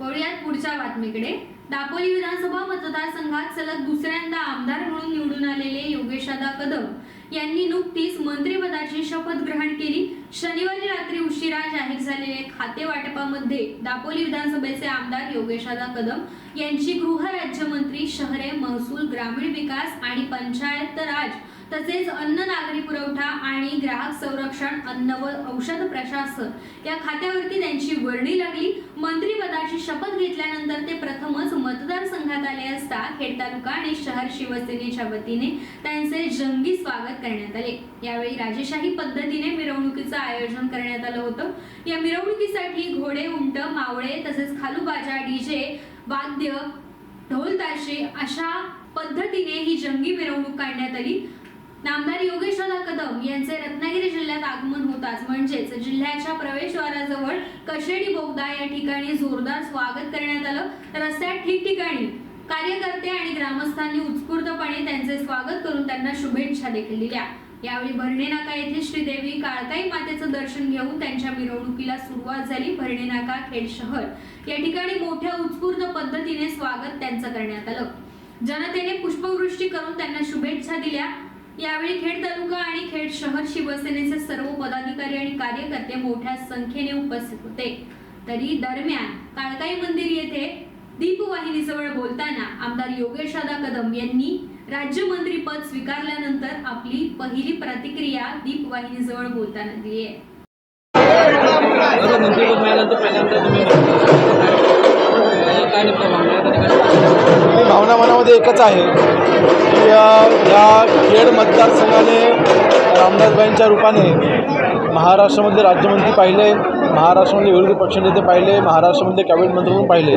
वळूयात पुढच्या बातमीकडे. दापोली विधानसभा मतदारसंघात सलग दुसऱ्यांदा आमदार म्हणून निवडून आलेले योगेशादा कदम यांनी नुकतीच मंत्रिपदाची शपथ ग्रहण केली. शनिवारी रात्री उशिरा जाहीर झालेले खाते वाटपामध्ये दापोली विधानसभेचे आमदार योगेशादा कदम यांची गृहराज्यमंत्री शहरे महसूल ग्रामीण विकास आणि पंचायत राज तसेच अन्न नागरी पुरवठा आणि ग्राहक संरक्षण अन्न व औषध प्रशासन या खात्यावरती त्यांची वर्णी लागली. मंत्रिपदाची शपथ घेतल्यानंतर ते प्रथमच मतदारसंघात आले असता खेड तालुका आणि शहर शिवसेनेच्या वतीने त्यांचे जंगी स्वागत करण्यात आले. यावेळी राजेशाही पद्धतीने मिरवणुकीचं आयोजन करण्यात आलं होतं. या मिरवणुकीसाठी घोडे उंट मावळे तसेच खालूबाजा डीजे वाद्य ढोलताशे अशा पद्धतीने ही जंगी मिरवणूक काढण्यात आली. नामदार योगेशदादा कदम यांचे रत्नागिरी जिल्ह्यात आगमन होताच म्हणजेच जिल्ह्याच्या प्रवेशद्वाराजवळ कशेडी बोगदा या ठिकाणी जोरदार स्वागत करण्यात आलं. रस्त्यात ठिकठिकाणी कार्यकर्ते आणि ग्रामस्थांनी उत्स्फूर्तपणे त्यांचे स्वागत करून त्यांना शुभेच्छा देखील दिल्या. यावेळी भरणे नाका येथे श्रीदेवी काळकाई मातेचं दर्शन घेऊन त्यांच्या मिरवणुकीला सुरुवात झाली. भरणे नाका खेड शहर. या ठिकाणी मोठ्या उत्स्फूर्त पद्धतीने स्वागत त्यांचं करण्यात आलं. जनतेने पुष्पवृष्टी करून त्यांना शुभेच्छा दिल्या. यावेळी खेड तालुका आणि खेड शहर शिवसेनेचे सर्व पदाधिकारी आणि कार्यकर्ते मोठ्या संख्येने उपस्थित होते. तरी दरम्यान काळकाई मंदिर येथे दीपवाहिनीजवळ बोलताना आमदार योगेश योगेशदा कदम यांनी राज्यमंत्रीपद स्वीकारल्यानंतर आपली पहिली प्रतिक्रिया दीपवाहिनीजवळ बोलताना दिली आहे. तुम्ही भावना मनामध्ये एकच आहे की या खेड मतदारसंघाने रामदासबाईंच्या रूपाने महाराष्ट्रामधले राज्यमंत्री पाहिले. महाराष्ट्रामध्ये विरोधी पक्षनेते पाहिले महाराष्ट्रामध्ये कॅबिनेट मंत्री म्हणून पाहिले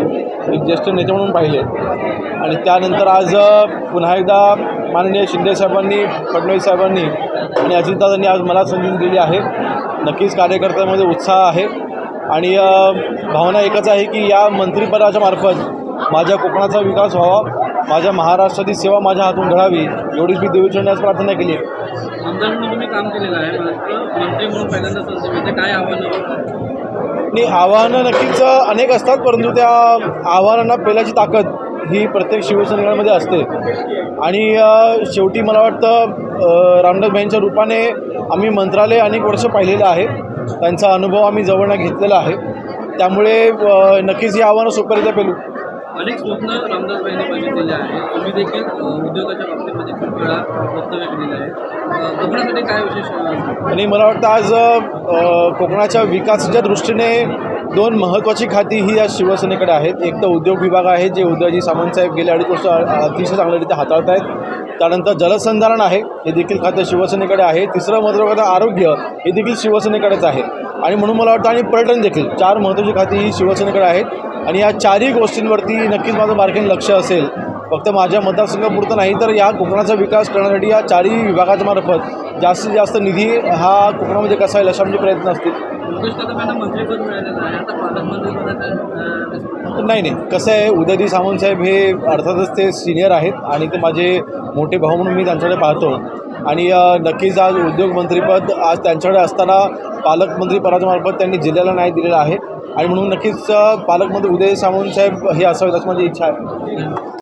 एक ज्येष्ठ नेते म्हणून पाहिले. आणि त्यानंतर आज पुन्हा एकदा माननीय शिंदेसाहेबांनी फडणवीस साहेबांनी आणि अजितदादांनी आज मला संधी दिली आहे. नक्कीच कार्यकर्त्यांमध्ये उत्साह आहे. आणि भावना एकच आहे की या मंत्रिपदाच्या मार्फत माझ्या कोकणाचा विकास व्हावा माझ्या महाराष्ट्राची सेवा माझ्या हातून घडावी एवढीच मी देवीचरणी आज प्रार्थना केली. आहे आमदार म्हणून तुम्ही काम केलेलं आहे मात्र म्हणून काय आव्हानं आणि आव्हानं नक्कीच अनेक असतात परंतु त्या आव्हानांना पेलाची ताकद ही प्रत्येक शिवसैनिकांमध्ये असते. आणि शेवटी मला वाटतं अ, रामदासबाईंच्या रूपाने आम्ही मंत्रालय अनेक वर्ष पाहिलेलं आहे. त्यांचा अनुभव आम्ही जवळनं घेतलेला आहे. त्यामुळे नक्कीच ही आव्हानं सोपरित्या पेलू. अनेक स्वप्न रामदासबाईंनी बघितलेले आहे तुम्ही देखील उद्योगाच्या बाबतीमध्ये खूप वेळा वक्तव्य केलेलं आहे कोकणासाठी काय विशेष आणि मला वाटतं आज कोकणाच्या विकासाच्या दृष्टीने दोन महत्त्वाची खाती ही या शिवसेनेकडे आहेत. एक तर उद्योग विभाग आहे जे उदयजी सामंतसाहेब गेले अडीच वर्ष अतिशय चांगल्यारीत्या हाताळत आहेत. त्यानंतर जलसंधारण आहे हे देखील खातं शिवसेनेकडे आहे. तिसरं महत्त्वाचं आरोग्य हे देखील शिवसेनेकडेच आहे. आणि म्हणून मला वाटतं आणि पर्यटन देखील चार महत्त्वाची खाती ही शिवसेनेकडे आहेत. आणि या चारही गोष्टींवरती नक्कीच माझं मार्केन लक्ष असेल. फक्त माझ्या मतदारसंघापुरतं नाही तर या कोकणाचा विकास करण्यासाठी या चारही विभागाच्या मार्फत जास्तीत जास्त निधी हा कोकणामध्ये कसा येईल असे म्हणजे प्रयत्न असतील. नाही नाही. कसं आहे उदयजी सावंत साहेब हे अर्थातच ते सिनियर आहेत आणि ते माझे मोठे भाऊ म्हणून मी त्यांच्याकडे पाहतो. आणि नक्कीच आज उद्योगमंत्रीपद आज त्यांच्याकडे असताना पालकमंत्री पदाच्यामार्फत त्यांनी जिल्ह्याला नाही दिलेला आहे. आणि म्हणून नक्कीच पालकमंत्री उदय सामंत साहेब हे असावेत असं माझी इच्छा आहे.